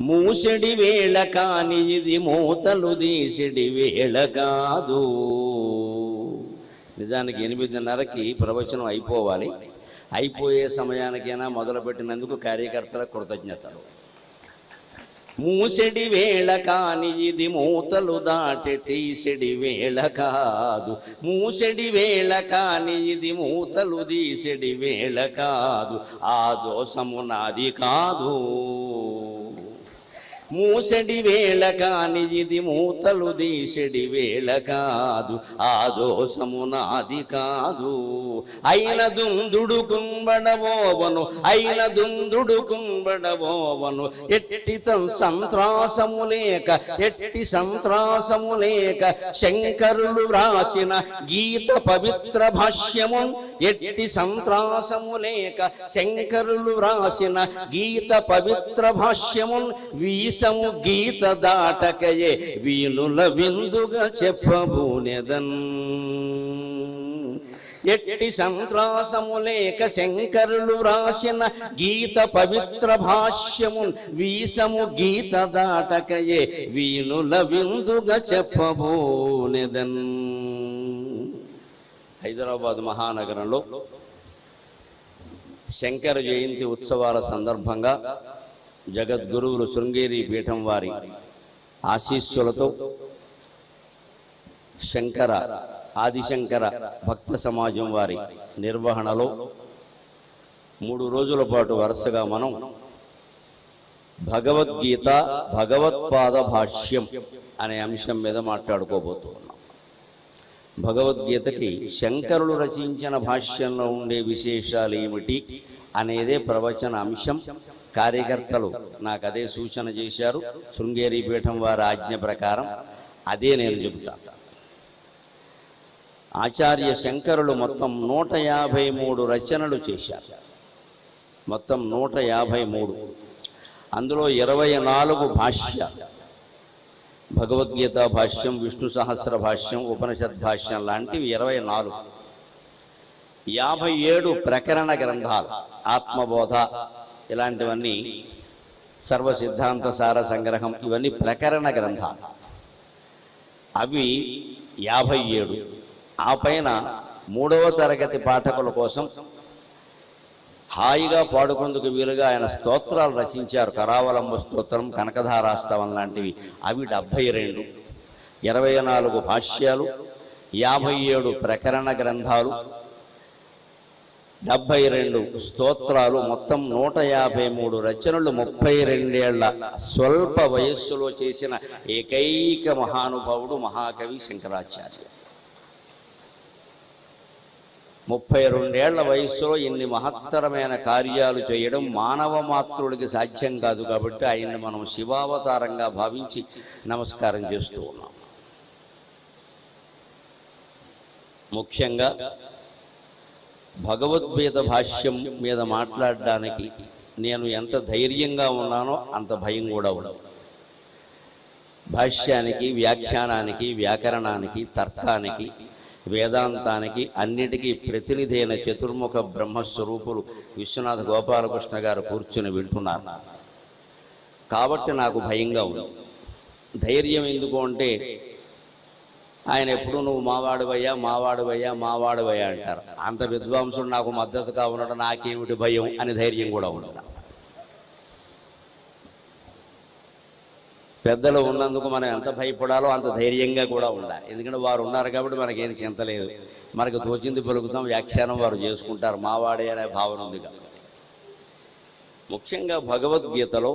మూసెడి వేళ కాని ఇది మూతలు తీసిడి వేళ కాదు. నిజానికి ఎనిమిదిన్నరకి ప్రవచనం అయిపోవాలి. అయిపోయే సమయానికైనా మొదలుపెట్టినందుకు కార్యకర్తల కృతజ్ఞతలు. మూసెడి వేళ కాని ఇది మూతలు దాటి తీసెడి వేళ కాదు. మూసెడి వేళ కాని ఇది మూతలు తీసెడి వేళ కాదు. ఆ దోషము నాది కాదు. మూసడి వేళ కాని ఇది మూతలు తీసెడి వేళ కాదు. ఆ దోషము నాది కాదు. అయిన దుందుడు కుంబడబోవను అయిన దుందుడు కుంబడబోవను ఎట్టి తం- సంత్రాసము లేక ఎట్టి సంత్రాసము లేక శంకరులు వ్రాసిన గీత పవిత్ర భాష్యము ఎట్టి సంత్రాసము లేక శంకరులు వ్రాసిన గీత పవిత్ర భాష్యము వీసము గీత దాటకయే. వీణుల విందుగా చెప్పబూనెదన్ ఎట్టి సంత్రాసము లేక శంకరులు వ్రాసిన గీత పవిత్ర భాష్యము వీసము గీత దాటకయే. వీణుల విందుగా చెప్పబోనెదన్ హైదరాబాద్ మహానగరంలో శంకర జయంతి ఉత్సవాల సందర్భంగా జగద్గురువులు శృంగేరి పీఠం వారి ఆశీస్సులతో శంకర ఆదిశంకర భక్త సమాజం వారి నిర్వహణలో మూడు రోజుల పాటు వరుసగా మనం భగవద్గీత భగవత్పాద భాష్యం అనే అంశం మీద మాట్లాడుకోబోతున్నాం. భగవద్గీతకి శంకరులు రచించిన భాష్యంలో ఉండే విశేషాలు ఏమిటి అనేదే ప్రవచన అంశం. కార్యకర్తలు నాకు అదే సూచన చేశారు. శృంగేరి పీఠం వారి ఆజ్ఞ ప్రకారం అదే నేను చెబుతాను ఆచార్య శంకరులు మొత్తం నూట యాభై మూడు రచనలు చేశారు. మొత్తం నూట యాభై మూడు. అందులో ఇరవై నాలుగు భాష్య. భగవద్గీత భాష్యం విష్ణు సహస్ర భాష్యం ఉపనిషద్ భాష్యం లాంటివి ఇరవై నాలుగు. యాభై ఏడు ప్రకరణ గ్రంథాలు. ఆత్మబోధ ఇలాంటివన్నీ సర్వ సిద్ధాంత సార సంగ్రహం ఇవన్నీ ప్రకరణ గ్రంథాలు. అవి యాభై ఏడు. ఆ పైన మూడవ తరగతి పాఠకుల కోసం హాయిగా పాడుకుందుకు వీలుగా ఆయన స్తోత్రాలు రచించారు. కరావలంబ స్తోత్రం కనకధారాస్తవం లాంటివి. అవి డెబ్భై రెండు. ఇరవై నాలుగు భాష్యాలు యాభై ఏడు ప్రకరణ గ్రంథాలు డెబ్భై రెండు స్తోత్రాలు మొత్తం నూట యాభై మూడు రచనలు ముప్పై రెండేళ్ళ స్వల్ప వయస్సులో చేసిన ఏకైక మహానుభావుడు మహాకవి శంకరాచార్య. ముప్పై రెండేళ్ళ వయస్సులో ఇన్ని మహత్తరమైన కార్యాలు చేయడం మానవ మాతృడికి సాధ్యం కాదు కాబట్టి ఆయన్ని మనం శివావతారంగా భావించి నమస్కారం చేస్తూ ఉన్నాం. ముఖ్యంగా భగవద్గీత భాష్యం మీద మాట్లాడడానికి నేను ఎంత ధైర్యంగా ఉన్నానో అంత భయం కూడా ఉంది. భాష్యానికి వ్యాఖ్యానానికి వ్యాకరణానికి తర్కానికి వేదాంతానికి అన్నిటికీ ప్రతినిధి అయిన చతుర్ముఖ బ్రహ్మస్వరూపులు విశ్వనాథ గోపాలకృష్ణ గారు కూర్చుని వింటున్నారు. కాబట్టి నాకు భయంగా ఉంది. ధైర్యం ఎందుకు అంటే ఆయన ఎప్పుడు నువ్వు మావాడువయ్యా మావాడువయ్యా మావాడువయ్యా అంటారు. అంత విద్వాంసుడు నాకు మద్దతుగా ఉండడం నాకేమిటి భయం అని ధైర్యం కూడా ఉండదు. పెద్దలు ఉన్నందుకు మనం ఎంత భయపడాలో అంత ధైర్యంగా కూడా ఉండాలి. ఎందుకంటే వారు ఉన్నారు కాబట్టి మనకేం చింత లేదు. మనకు తోచింది పలుకుతాం వ్యాఖ్యానం వారు చేసుకుంటారు. మావాడే అనే భావన ఉంది కాబట్టి. ముఖ్యంగా భగవద్గీతలో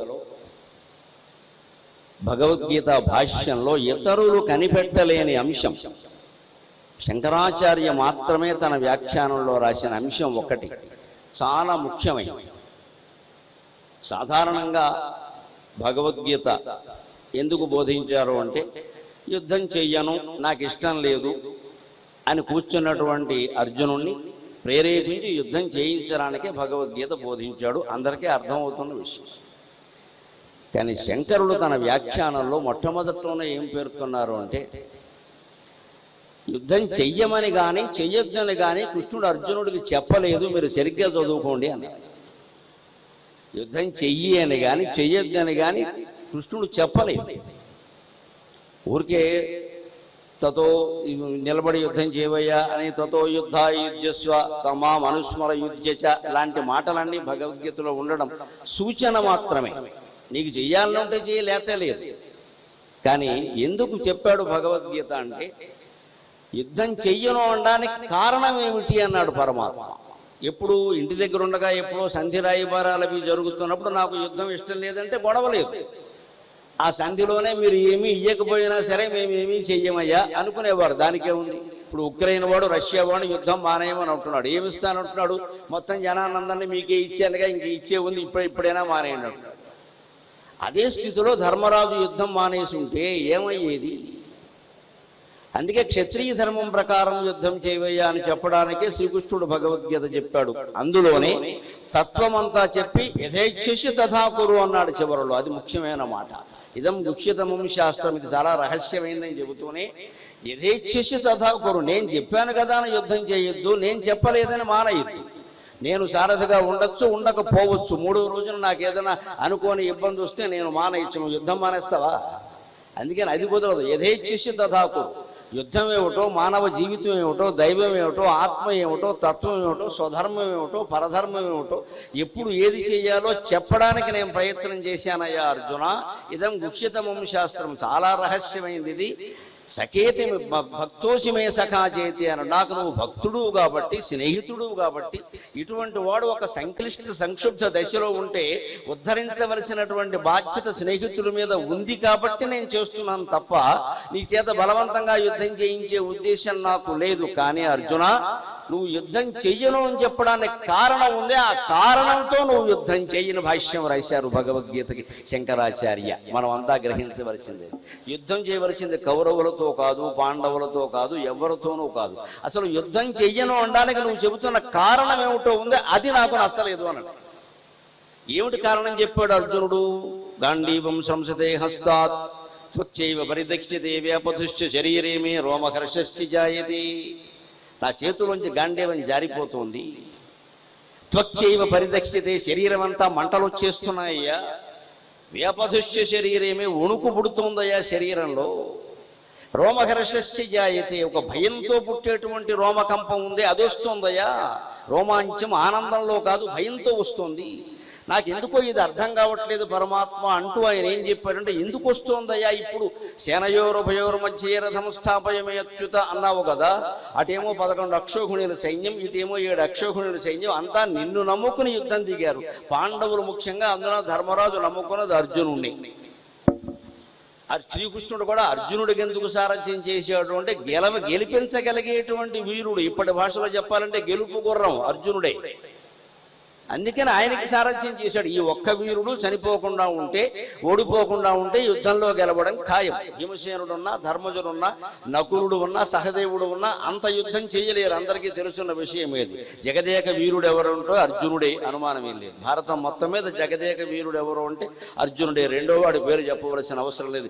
భగవద్గీత భాష్యంలో ఇతరులు కనిపెట్టలేని అంశం. శంకరాచార్య మాత్రమే తన వ్యాఖ్యానంలో రాసిన అంశం ఒకటి. చాలా ముఖ్యమైనది. సాధారణంగా భగవద్గీత ఎందుకు బోధించారు అంటే యుద్ధం చెయ్యను నాకు ఇష్టం లేదు అని కూర్చున్నటువంటి అర్జునుణ్ణి ప్రేరేపించి యుద్ధం చేయించడానికే భగవద్గీత బోధించాడు. అందరికీ అర్థమవుతున్న విషయం. కానీ శంకరుడు తన వ్యాఖ్యానంలో మొట్టమొదట్లోనే ఏం పేర్కొన్నారు అంటే యుద్ధం చెయ్యమని కానీ చెయ్యొద్దని కానీ కృష్ణుడు అర్జునుడికి చెప్పలేదు మీరు సరిగ్గా చదువుకోండి అన్నారు యుద్ధం చెయ్యి అని కానీ చెయ్యొద్దని కానీ కృష్ణుడు చెప్పలేదు. ఊరికే తతో నిలబడి యుద్ధం చేయవయ్యా అని తతో యుద్ధ యుద్ధస్వ తమా మనుస్మర యుద్ధచ లాంటి మాటలన్నీ భగవద్గీతలో ఉండడం సూచన మాత్రమే. నీకు చెయ్యాలనుంటే చేయలేతే లేదు. కానీ ఎందుకు చెప్పాడు భగవద్గీత అంటే యుద్ధం చెయ్యను అనడానికి కారణం ఏమిటి అన్నాడు పరమాత్మ. ఎప్పుడు ఇంటి దగ్గర ఉండగా ఎప్పుడో సంధి రాయిబారాలు అవి జరుగుతున్నప్పుడు నాకు యుద్ధం ఇష్టం లేదంటే గొడవ లేదు. ఆ సంధిలోనే మీరు ఏమీ ఇయ్యకపోయినా సరే మేము ఏమీ చెయ్యమయ్యా అనుకునేవారు. దానికే ఉంది. ఇప్పుడు ఉక్రెయిన్ వాడు రష్యా వాడు యుద్ధం మానేయమని అంటున్నాడు. ఏమిస్తానంటున్నాడు మొత్తం జనానందాన్ని మీకే ఇచ్చానుగా ఇంక ఇచ్చే ఉంది. ఇప్పుడు ఇప్పుడైనా మానేయండి అంటున్నాడు. అదే స్థితిలో ధర్మరాజు యుద్ధం మానేసి ఉంటే ఏమయ్యేది? అందుకే క్షత్రియ ధర్మం ప్రకారం యుద్ధం చేయవయ్యా అని చెప్పడానికే శ్రీకృష్ణుడు భగవద్గీత చెప్పాడు. అందులోనే తత్వమంతా చెప్పి యథేచ్ఛసి తథాకురు అన్నాడు చివరిలో. అది ముఖ్యమైన మాట. ఇదం గుఖ్యతమం శాస్త్రం. ఇది చాలా రహస్యమైందని చెబుతూనే యథేచ్ఛసి తథాకురు నేను చెప్పాను కదా అని యుద్ధం చేయొద్దు నేను చెప్పలేదని మానయద్దు. నేను సారథిగా ఉండొచ్చు ఉండకపోవచ్చు. మూడో రోజున నాకు ఏదైనా అనుకోని ఇబ్బంది వస్తే నేను మానేయచ్చు. ఇచ్చిన యుద్ధం మానేస్తావా? అందుకని అది కుదరదు. యథేచ్ఛసి తథాకు యుద్ధం ఏమిటో మానవ జీవితం ఏమిటో దైవం ఏమిటో ఆత్మ ఏమిటో తత్వం ఏమిటో స్వధర్మం ఏమిటో పరధర్మం ఏమిటో ఎప్పుడు ఏది చేయాలో చెప్పడానికి నేను ప్రయత్నం చేశానయ్యా అర్జున. ఇదం గుక్షితమం శాస్త్రం. చాలా రహస్యమైంది ఇది. సకేతి భక్తోసిమే సఖా చేతి అని. నాకు నువ్వు భక్తుడు కాబట్టి స్నేహితుడు కాబట్టి ఇటువంటి వాడు ఒక సంక్లిష్ట సంక్షుబ్ధ దశలో ఉంటే ఉద్ధరించవలసినటువంటి బాధ్యత స్నేహితుల మీద ఉంది కాబట్టి నేను చేస్తున్నాను తప్ప నీ చేత బలవంతంగా యుద్ధం చేయించే ఉద్దేశం నాకు లేదు. కానీ అర్జున నువ్వు యుద్ధం చెయ్యను అని చెప్పడానికి కారణం ఉంది ఆ కారణంతో నువ్వు యుద్ధం చెయ్యని భాష్యం రాశారు భగవద్గీతకి శంకరాచార్య. మనం అంతా గ్రహించవలసిందే. యుద్ధం చేయవలసింది కౌరవులతో కాదు పాండవులతో కాదు ఎవరితోనూ కాదు. అసలు యుద్ధం చెయ్యను అనడానికి నువ్వు చెబుతున్న కారణం ఏమిటో ఉంది అది నాకు నచ్చలేదు అన్నాడు. ఏమిటి కారణం చెప్పాడు అర్జునుడు? గాంధీవం సంసతే హస్తాత్ త్వచ్చైవ పరిదక్ష్యతే వ్యాపతుశ్చ శరీరేమే రోమహర్షశ్చి జాయతే. నా చేతిలోంచి గాండేవని జారిపోతుంది. త్వక్చైవ పరిదక్షితే శరీరం అంతా మంటలు వచ్చేస్తున్నాయ్యా. వ్యాపధుష్య శరీరమే వణుకు పుడుతుందయ్యా శరీరంలో. రోమహర్షశ్చి జాయతే ఒక భయంతో పుట్టేటువంటి రోమకంపం ఉంది అది వస్తుందయ్యా రోమాంచం ఆనందంలో కాదు భయంతో వస్తుంది. నాకు ఎందుకో ఇది అర్థం కావట్లేదు పరమాత్మ అంటూ ఆయన ఏం చెప్పారంటే ఎందుకు వస్తోందయ్యా ఇప్పుడు? సేనయోరుభయోరు మధ్య రథం అత్యుత అన్నావు కదా. అటేమో పదకొండు అక్షోగుణుల సైన్యం ఇటేమో ఏడు అక్షోగుణుల సైన్యం అంతా నిన్ను నమ్ముకుని యుద్ధం దిగారు. పాండవులు ముఖ్యంగా అందులో ధర్మరాజు నమ్ముకున్నది అర్జునుణ్ణి. శ్రీకృష్ణుడు కూడా అర్జునుడికి ఎందుకు సారథ్యం చేశాడు అంటే గెలవ గెలిపించగలిగేటువంటి వీరుడు. ఇప్పటి భాషలో చెప్పాలంటే గెలుపు గుర్రం అర్జునుడే. అందుకని ఆయనకి సారథ్యం చేశాడు. ఈ ఒక్క వీరుడు చనిపోకుండా ఉంటే ఓడిపోకుండా ఉంటే యుద్ధంలో గెలవడం ఖాయం. భీమసేనుడున్నా ధర్మజుడున్నా నకులుడు ఉన్నా సహదేవుడు ఉన్నా అంత యుద్ధం చేయలేరు. అందరికీ తెలుసున్న విషయం ఏది? జగదేక వీరుడు ఎవరుంటో అర్జునుడే అనుమానం ఏం లేదు. భారతం మొత్తం మీద జగదేక వీరుడు ఎవరు అంటే అర్జునుడే. రెండో వాడి పేరు చెప్పవలసిన అవసరం లేదు.